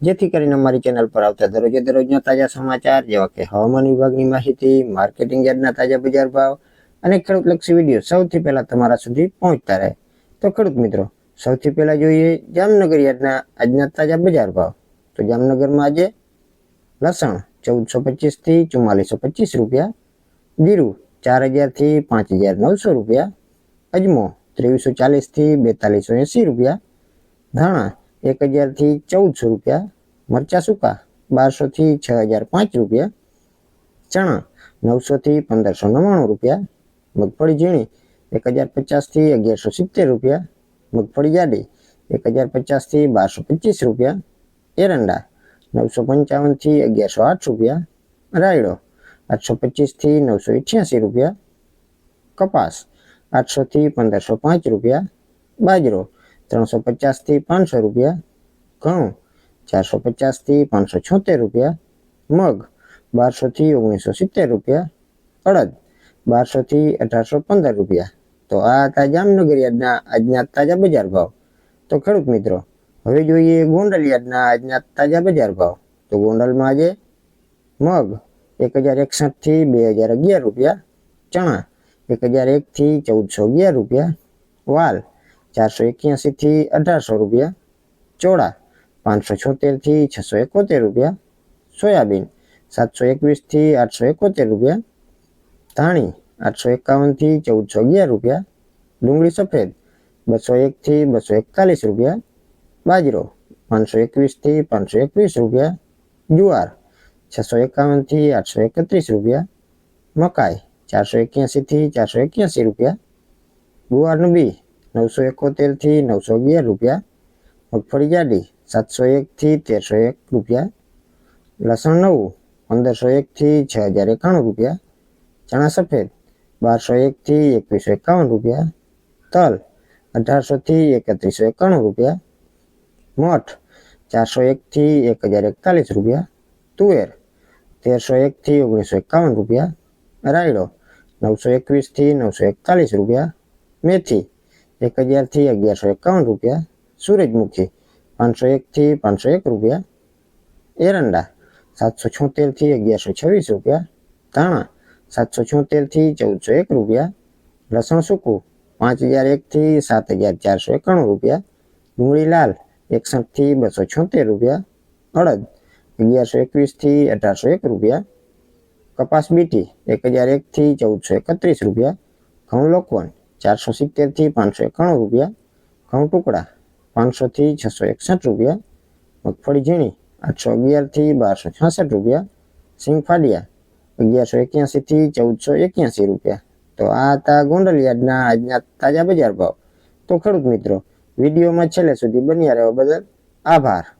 જેથી કરીને અમારી ચેનલ પર આવતા દરરોજે દરરોજના તાજા સમાચાર, જેવા કે હવામાન વિભાગની માહિતી માર્કેટિંગ યાર્ડના તાજા બજાર ભાવ અને ખેડૂતલક્ષી વીડિયો સૌથી પહેલાં તમારા સુધી પહોંચતા રહે. તો ખેડૂત મિત્રો, સૌથી પહેલાં જોઈએ જામનગર યાર્ડના આજના તાજા બજાર ભાવ. તો જામનગરમાં આજે લસણ ચૌદસો પચીસથી ચુમ્માલીસો પચીસ રૂપિયા જીરું ચાર હજારથી પાંચ હજાર નવસો રૂપિયા, અજમો ત્રેવીસો ચાલીસથી બેતાલીસો એંસી રૂપિયા, ધાણા એક હજારથી ચૌદસો રૂપિયા મરચા સૂકા બારસો થી છ હજાર પાંચ રૂપિયા. ચણા નવસો થી પંદરસો નવ્વાણું રૂપિયા. મગફળી ઝીણી, એક હજાર પચાસથી અગિયારસો સિત્તેર રૂપિયા. મગફળી જાડી, એક હજાર પચાસથી બારસો પચીસ રૂપિયા. એરંડા, નવસો પંચાવનથી અગિયારસો આઠ રૂપિયા. રાયડો, આઠસો પચીસથી નવસો અઠ્યાસી રૂપિયા. કપાસ આઠસો થી પંદરસો પાંચ રૂપિયા. બાજરો, ત્રણસો પચાસથી પાંચસો રૂપિયા. ઘઉં ચારસો પચાસથી પાંચસો છોતેર રૂપિયા. મગ, બારસોથી ઓગણીસો સિત્તેર રૂપિયા. અડદ, બારસોથી અઢારસો પંદર રૂપિયા. તો આ હતા જામનગર યાદના આજના તાજા બજાર ભાવ. તો ખેડૂત મિત્રો, હવે જોઈએ ગોંડલ યાર્ડના આજના તાજા બજાર ભાવ. તો ગોંડલમાં આજે મગ એક હજાર એકસઠથી બે હજાર અગિયાર રૂપિયા. ચણા એક હજાર એકથી ચૌદસો અગિયાર રૂપિયા. વાલ ચારસો એક્યાસીથી અઢારસો રૂપિયા. ચોળા પાંચસો છોતેરથી છસો એકોતેર રૂપિયા. સોયાબીન સાતસો એકવીસથી આઠસો એકોતેર રૂપિયા. ધાણી આઠસો એકાવનથી ચૌદસો અગિયાર રૂપિયા. ડુંગળી સફેદ બસો એક થી બસો એકતાલીસ રૂપિયા. બાજરો પાંચસો એકવીસથી પાંચસો એકવીસ રૂપિયા. જુવાર છસો એકાવનથી આઠસો એકત્રીસ રૂપિયા. મકાઈ ચારસો એક્યાસી થી ચારસો એક્યાસી રૂપિયા. ગુવારનું બી નવસો એકોતેરથી નવસો અગિયાર રૂપિયા. મગફળી જાડી સાતસો એક થી તેરસો એક રૂપિયા. લસણ નવું, પંદરસો એક થી છ હજાર એકાણું રૂપિયા. ચણા સફેદ, બારસો એક થી એકવીસો એકાવન રૂપિયા. તલ અઢારસો થી એકત્રીસો એકાણું રૂપિયા. મઠ, ચારસો એક થી એક હજાર એકતાલીસ રૂપિયા. તુવેર, તેરસો એક થી ઓગણીસો એકાવન રૂપિયા. રાયડો, નવસો એકવીસથી નવસો એકતાલીસ રૂપિયા. મેથી, એક હજારથી અગિયારસો એકાવન રૂપિયા. સૂરજમુખી પાંચસો એક થી પાંચસો એક રૂપિયા. એરંડા સાતસો છોતેરથી અગિયારસો છવ્વીસ રૂપિયા. ધાણા સાતસો છોતેરથી ચૌદસો એક રૂપિયા. લસણ સૂકું પાંચ હજાર એક થી સાત હજાર ચારસો એકાણું રૂપિયા. ડુંગળી લાલ એકસઠથી બસો છોતેર રૂપિયા. અડદ અગિયારસો એકવીસથી અઢારસો એક રૂપિયા. કપાસ બીટી એક હજાર એક થી ચૌદસો એકત્રીસ રૂપિયા. ઘઉં લોકવન ચારસો સિત્તેરથી પાંચસો એકાણું રૂપિયા. ઘઉં ટુકડા પાંચસો થી છસો એકસઠ રૂપિયા, મગફળી ઝીણી આઠસો અગિયારથી બારસો છાસઠ રૂપિયા, સિંગ ફાડિયા અગિયારસો એક્યાસી થી ચૌદસો એક્યાસી રૂપિયા. તો આ હતા ગોંડલ આજના તાજા બજાર ભાવ. તો ખેડૂત મિત્રો, વિડીયોમાં છેલ્લે સુધી બન્યા રહેવા બદલ આભાર.